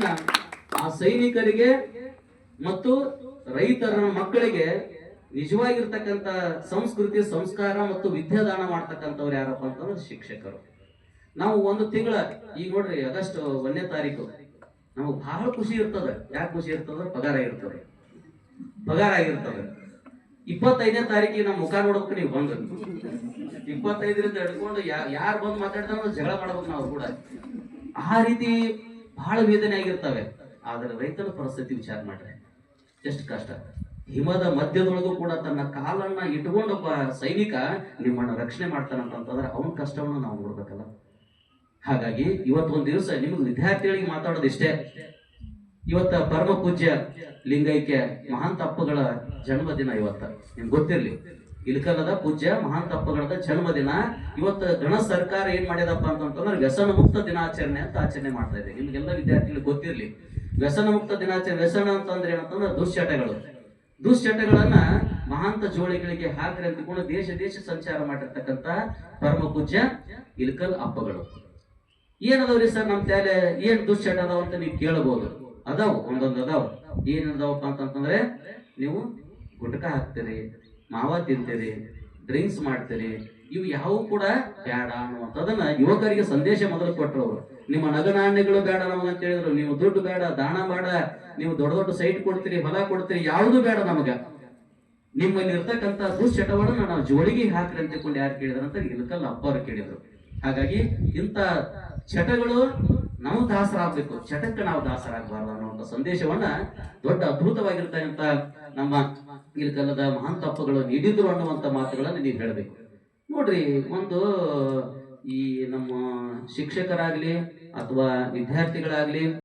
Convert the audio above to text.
ಅದನ್ನ ಆ ಸೈನಿಕರಿಗೆ ಮತ್ತು ರೈತರ ಮಕ್ಕಳಿಗೆ ನಿಜವಾಗಿರ್ತಕ್ಕಂಥ ಸಂಸ್ಕೃತಿ, ಸಂಸ್ಕಾರ ಮತ್ತು ವಿದ್ಯಾದಾನ ಮಾಡ್ತಕ್ಕಂಥವ್ರು ಯಾರಪ್ಪ ಅಂತಂದ್ರೆ ಶಿಕ್ಷಕರು. ನಾವು ಒಂದು ತಿಂಗಳ, ಈಗ ನೋಡ್ರಿ, ಆಗಸ್ಟ್ ಒಂದನೇ ತಾರೀಕು, ನಮಗೆ ಬಹಳ ಖುಷಿ ಇರ್ತದೆ. ಯಾಕೆ ಖುಷಿ ಇರ್ತದ? ಪಗಾರ ಇರ್ತದೆ. ಪಗಾರ ಆಗಿರ್ತದೆ. ಇಪ್ಪತ್ತೈದನೇ ತಾರೀಕಿಗೆ ನಮ್ಮ ಮುಖ ನೋಡೋಕೆ ನೀವು ಬಂದು ಇಪ್ಪತ್ತೈದರಿಂದ ಹಿಡ್ಕೊಂಡು ಯಾರು ಬಂದು ಮಾತಾಡ್ತಾರೆ ಜಗಳ ಮಾಡ್ಬೇಕು ನಾವು ಕೂಡ. ಆ ರೀತಿ ಬಹಳ ವೇದನೆ ಆಗಿರ್ತವೆ. ಆದ್ರೆ ರೈತನ ಪರಿಸ್ಥಿತಿ ವಿಚಾರ ಮಾಡ್ರೆ ಎಷ್ಟು ಕಷ್ಟ. ಹಿಮದ ಮಧ್ಯದೊಳಗೂ ಕೂಡ ತನ್ನ ಕಾಲನ್ನ ಇಟ್ಕೊಂಡೊಬ್ಬ ಸೈನಿಕ ನಿಮ್ಮನ್ನ ರಕ್ಷಣೆ ಮಾಡ್ತಾನಂತಂದ್ರೆ ಅವನ ಕಷ್ಟವನ್ನು ನಾವು ನೋಡ್ಬೇಕಲ್ಲ. ಹಾಗಾಗಿ ಇವತ್ತೊಂದು ದಿವಸ ನಿಮ್ಗೆ ವಿದ್ಯಾರ್ಥಿಗಳಿಗೆ ಮಾತಾಡೋದು ಇಷ್ಟೇ. ಇವತ್ತ ಪರಮ ಪೂಜ್ಯ ಲಿಂಗೈಕ್ಯ ಮಹಾಂತಪ್ಪಗಳ ಜನ್ಮದಿನ ಇವತ್ತ. ನಿಮ್ಗೆ ಗೊತ್ತಿರ್ಲಿ. ಇಲ್ಕಲ್ಲದ ಪೂಜ್ಯ ಮಹಾಂತ ಜನ್ಮ ಜನ್ಮದಿನ. ಇವತ್ತು ಗಣ ಸರ್ಕಾರ ಏನ್ ಮಾಡ್ಯದಪ್ಪ ಅಂತಂತಂದ್ರೆ ವ್ಯಸನ ಮುಕ್ತ ದಿನಾಚರಣೆ ಅಂತ ಆಚರಣೆ ಮಾಡ್ತಾ ಇದೆ. ನಿಮ್ಗೆಲ್ಲ ವಿದ್ಯಾರ್ಥಿಗಳಿಗೆ ಗೊತ್ತಿರಲಿ. ವ್ಯಸನ ಮುಕ್ತ ದಿನಾಚರಣೆ, ವ್ಯಸನ ಅಂತಂದ್ರೆ ಏನಂತಂದ್ರೆ ದುಶ್ಚಟಗಳು. ದುಶ್ಚಟಗಳನ್ನ ಮಹಾಂತ ಜೋಳಿಗಳಿಗೆ ಅಂತ ಅಂತಕೊಂಡು ದೇಶ ದೇಶ ಸಂಚಾರ ಮಾಡಿರ್ತಕ್ಕಂತ ಪರಮ ಪೂಜ್ಯ ಇಲ್ಕಲ್ ಅಪ್ಪಗಳು. ಏನದವ್ರಿ ಸರ್ ನಮ್ ತ್ಯಾಲೆ ಏನ್ ದುಶ್ಚಟ ಅದಾವ ಅಂತ ನೀವು ಕೇಳಬಹುದು ಅದಾವ, ಒಂದೊಂದು ಅದಾವ. ಏನದಾವಪ್ಪ ಅಂತಂತಂದ್ರೆ ನೀವು ಗುಟ್ಕ ಹಾಕ್ತೀರಿ. ಮಾವ ತಿಂತೀರಿ ಡ್ರಿಂಕ್ಸ್ ಮಾಡ್ತೀರಿ ಇವು ಯಾವ ಕೂಡ ಬೇಡ ಅನ್ನುವಂಥದ್ದನ್ನ ಯುವಕರಿಗೆ ಸಂದೇಶ ಮೊದಲು ಕೊಟ್ಟರು ಅವರು. ನಿಮ್ಮ ನಗನಾಣ್ಯಗಳು ಬೇಡ ನಮಗೆ ಅಂತ ಹೇಳಿದ್ರು, ನೀವು ದುಡ್ಡು ಬೇಡ, ದಾನ ಬೇಡ, ನೀವು ದೊಡ್ಡ ದೊಡ್ಡ ಸೈಟ್ ಕೊಡ್ತೀರಿ, ಹೊಲ ಕೊಡ್ತೀರಿ, ಯಾವುದು ಬೇಡ ನಮಗ. ನಿಮ್ಮಲ್ಲಿ ಇರ್ತಕ್ಕಂಥ ದುಶ್ಚಟಗಳನ್ನ ನಾವು ಜೋಳಿಗೆ ಹಾಕ್ರಿ ಅಂತ ಯಾರು ಕೇಳಿದ್ರು ಅಂತ ಇಲ್ಕಲ್ಲ ಅಪ್ಪ ಅವರು ಕೇಳಿದ್ರು. ಹಾಗಾಗಿ ಇಂಥ ಚಟಗಳು ನಾವು ದಾಸರಾಗಬೇಕು. ಚಟಕ್ಕೆ ನಾವು ದಾಸರಾಗಬಾರ್ದು ಅನ್ನುವಂಥ ಸಂದೇಶವನ್ನ ದೊಡ್ಡ ಅದ್ಭುತವಾಗಿರ್ತಕ್ಕಂಥ ನಮ್ಮ ಇಲ್ಕಲ್ಲದ ಮಹಾನ್ ತಪ್ಪುಗಳು ನೀಡಿದ್ರು ಅನ್ನುವಂಥ ಮಾತುಗಳನ್ನು ನೀವು ಹೇಳಬೇಕು. ನೋಡ್ರಿ, ಒಂದು ಈ ನಮ್ಮ ಶಿಕ್ಷಕರಾಗ್ಲಿ ಅಥವಾ ವಿದ್ಯಾರ್ಥಿಗಳಾಗ್ಲಿ